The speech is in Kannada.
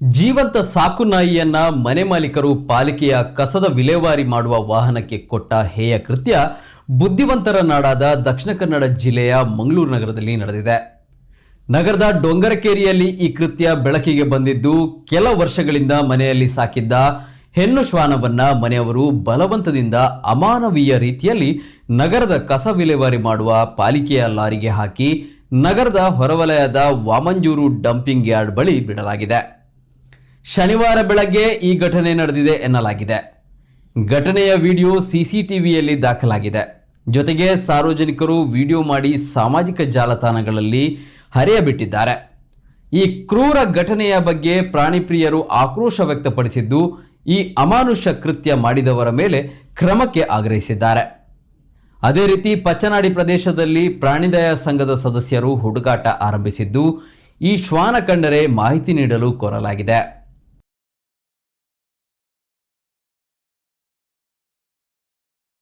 ಜೀವಂತ ಸಾಕು ನಾಯಿಯನ್ನ ಮನೆ ಮಾಲೀಕರು ಪಾಲಿಕೆಯ ಕಸದ ವಿಲೇವಾರಿ ಮಾಡುವ ವಾಹನಕ್ಕೆ ಕೊಟ್ಟ ಹೇಯ ಕೃತ್ಯ ಬುದ್ಧಿವಂತರ ನಾಡಾದ ದಕ್ಷಿಣ ಕನ್ನಡ ಜಿಲ್ಲೆಯ ಮಂಗಳೂರು ನಗರದಲ್ಲಿ ನಡೆದಿದೆ. ನಗರದ ಡೊಂಗರಕೇರಿಯಲ್ಲಿ ಈ ಕೃತ್ಯ ಬೆಳಕಿಗೆ ಬಂದಿದ್ದು, ಕೆಲ ವರ್ಷಗಳಿಂದ ಮನೆಯಲ್ಲಿ ಸಾಕಿದ್ದ ಹೆಣ್ಣು ಶ್ವಾನವನ್ನ ಮನೆಯವರು ಬಲವಂತದಿಂದ ಅಮಾನವೀಯ ರೀತಿಯಲ್ಲಿ ನಗರದ ಕಸ ವಿಲೇವಾರಿ ಮಾಡುವ ಪಾಲಿಕೆಯ ಲಾರಿಗೆ ಹಾಕಿ ನಗರದ ಹೊರವಲಯದ ವಾಮಂಜೂರು ಡಂಪಿಂಗ್ ಯಾರ್ಡ್ ಬಳಿ ಬಿಡಲಾಗಿದೆ. ಶನಿವಾರ ಬೆಳಗ್ಗೆ ಈ ಘಟನೆ ನಡೆದಿದೆ ಎನ್ನಲಾಗಿದೆ. ಘಟನೆಯ ವಿಡಿಯೋ ಸಿಸಿಟಿವಿಯಲ್ಲಿ ದಾಖಲಾಗಿದೆ. ಜೊತೆಗೆ ಸಾರ್ವಜನಿಕರು ವಿಡಿಯೋ ಮಾಡಿ ಸಾಮಾಜಿಕ ಜಾಲತಾಣಗಳಲ್ಲಿ ಹರಿಯಬಿಟ್ಟಿದ್ದಾರೆ. ಈ ಕ್ರೂರ ಘಟನೆಯ ಬಗ್ಗೆ ಪ್ರಾಣಿ ಪ್ರಿಯರು ಆಕ್ರೋಶ ವ್ಯಕ್ತಪಡಿಸಿದ್ದು, ಈ ಅಮಾನುಷ ಕೃತ್ಯ ಮಾಡಿದವರ ಮೇಲೆ ಕ್ರಮಕ್ಕೆ ಆಗ್ರಹಿಸಿದ್ದಾರೆ. ಅದೇ ರೀತಿ ಪಚ್ಚನಾಡಿ ಪ್ರದೇಶದಲ್ಲಿ ಪ್ರಾಣಿದಯ ಸಂಘದ ಸದಸ್ಯರು ಹುಡುಕಾಟ ಆರಂಭಿಸಿದ್ದು, ಈ ಶ್ವಾನ ಕಂಡರೆ ಮಾಹಿತಿ ನೀಡಲು ಕೋರಲಾಗಿದೆ.